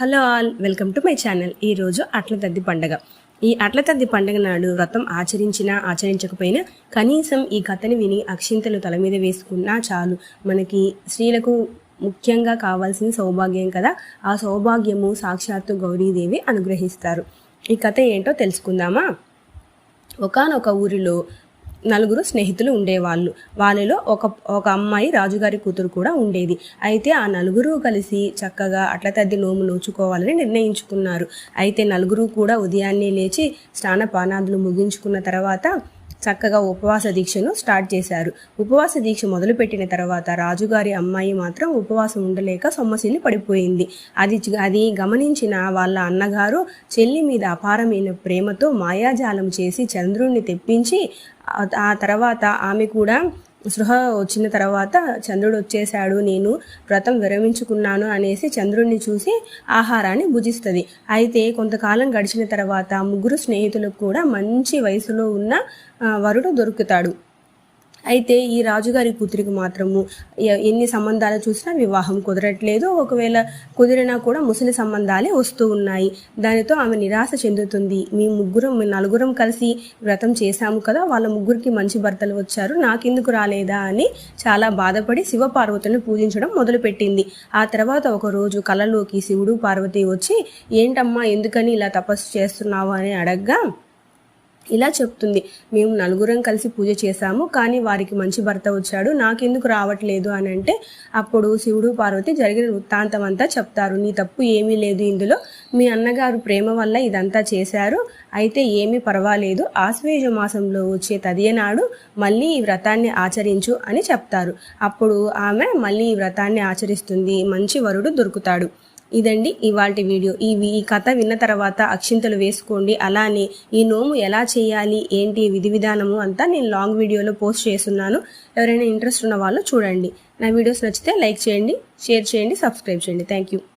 Hello all welcome to my channel. ఈరోజు అట్ల తద్ది పండగ. ఈ అట్ల తద్ది పండగ నాడు వ్రతం ఆచరించినా ఆచరించకపోయినా కనీసం ఈ కథని విని అక్షింతలు తల మీద వేసుకున్నా చాలు. మనకి స్త్రీలకు ముఖ్యంగా కావాల్సిన సౌభాగ్యం కదా? ఆ సౌభాగ్యము సాక్షాత్తు గౌరీదేవి అనుగ్రహిస్తారు. ఈ కథ ఏంటో తెలుసుకుందామా? ఒకానొక ఊరిలో నలుగురు స్నేహితులు ఉండేవాళ్ళు. వాళ్ళలో ఒక ఒక అమ్మాయి రాజుగారి కూతురు కూడా ఉండేది. అయితే ఆ నలుగురు కలిసి చక్కగా అట్ల తద్ది నోము నోచుకోవాలని నిర్ణయించుకున్నారు. అయితే నలుగురు కూడా ఉదయాన్నే లేచి స్నానపానాదులు ముగించుకున్న తర్వాత చక్కగా ఉపవాస దీక్షను స్టార్ట్ చేశారు. ఉపవాస దీక్ష మొదలుపెట్టిన తర్వాత రాజుగారి అమ్మాయి మాత్రం ఉపవాసం ఉండలేక సొమ్మసిల్లి పడిపోయింది. అది అది గమనించిన వాళ్ళ అన్నగారు చెల్లి మీద అపారమైన ప్రేమతో మాయాజాలం చేసి చంద్రుణ్ణి తెప్పించి ఆ తర్వాత ఆమె కూడా సృహ వచ్చిన తర్వాత చంద్రుడు వచ్చేసాడు నేను వ్రతం విరమించుకున్నాను అనేసి చంద్రుడిని చూసి ఆహారాన్ని భుజిస్తుంది. అయితే కొంతకాలం గడిచిన తర్వాత ముగ్గురు స్నేహితులకు కూడా మంచి వయసులో ఉన్న వరుడు దొరుకుతాడు. అయితే ఈ రాజుగారి కూతురికి మాత్రము ఎన్ని సంబంధాలు చూసినా వివాహం కుదరట్లేదు. ఒకవేళ కుదిరినా కూడా ముసలి సంబంధాలే వస్తూ ఉన్నాయి. దానితో ఆమె నిరాశ చెందుతుంది. మీ ముగ్గురం మీ నలుగురం కలిసి వ్రతం చేశాము కదా వాళ్ళ ముగ్గురికి మంచి భర్తలు వచ్చారు. నాకెందుకు రాలేదా అని చాలా బాధపడి శివపార్వతులను పూజించడం మొదలుపెట్టింది. ఆ తర్వాత ఒక రోజు శివుడు పార్వతి వచ్చి ఏంటమ్మా ఎందుకని ఇలా తపస్సు చేస్తున్నావు? అని అడగ్గా ఇలా చెప్తుంది. మేము నలుగురం కలిసి పూజ చేశాము కానీ వారికి మంచి భర్త వచ్చాడు. నాకెందుకు రావట్లేదు అని అంటే అప్పుడు శివుడు పార్వతి జరిగిన వృత్తాంతం అంతా చెప్తారు. నీ తప్పు ఏమీ లేదు ఇందులో. మీ అన్నగారు ప్రేమ వల్ల ఇదంతా చేశారు. అయితే ఏమీ పర్వాలేదు. ఆశ్వేజ మాసంలో వచ్చే తదియనాడు మళ్ళీ ఈ వ్రతాన్ని ఆచరించు అని చెప్తారు. అప్పుడు ఆమె మళ్ళీ ఈ వ్రతాన్ని ఆచరిస్తుంది. మంచి వరుడు దొరుకుతాడు. ఇదండి ఇవాళ వీడియో. ఈ ఈ కథ విన్న తర్వాత అక్షింతలు వేసుకోండి. అలానే ఈ నోము ఎలా చేయాలి? ఏంటి? విధి విధానము అంతా నేను లాంగ్ వీడియోలో పోస్ట్ చేస్తున్నాను. ఎవరైనా ఇంట్రెస్ట్ ఉన్న వాళ్ళు చూడండి. నా వీడియోస్ నచ్చితే లైక్ చేయండి షేర్ చేయండి సబ్స్క్రైబ్ చేయండి. Thank you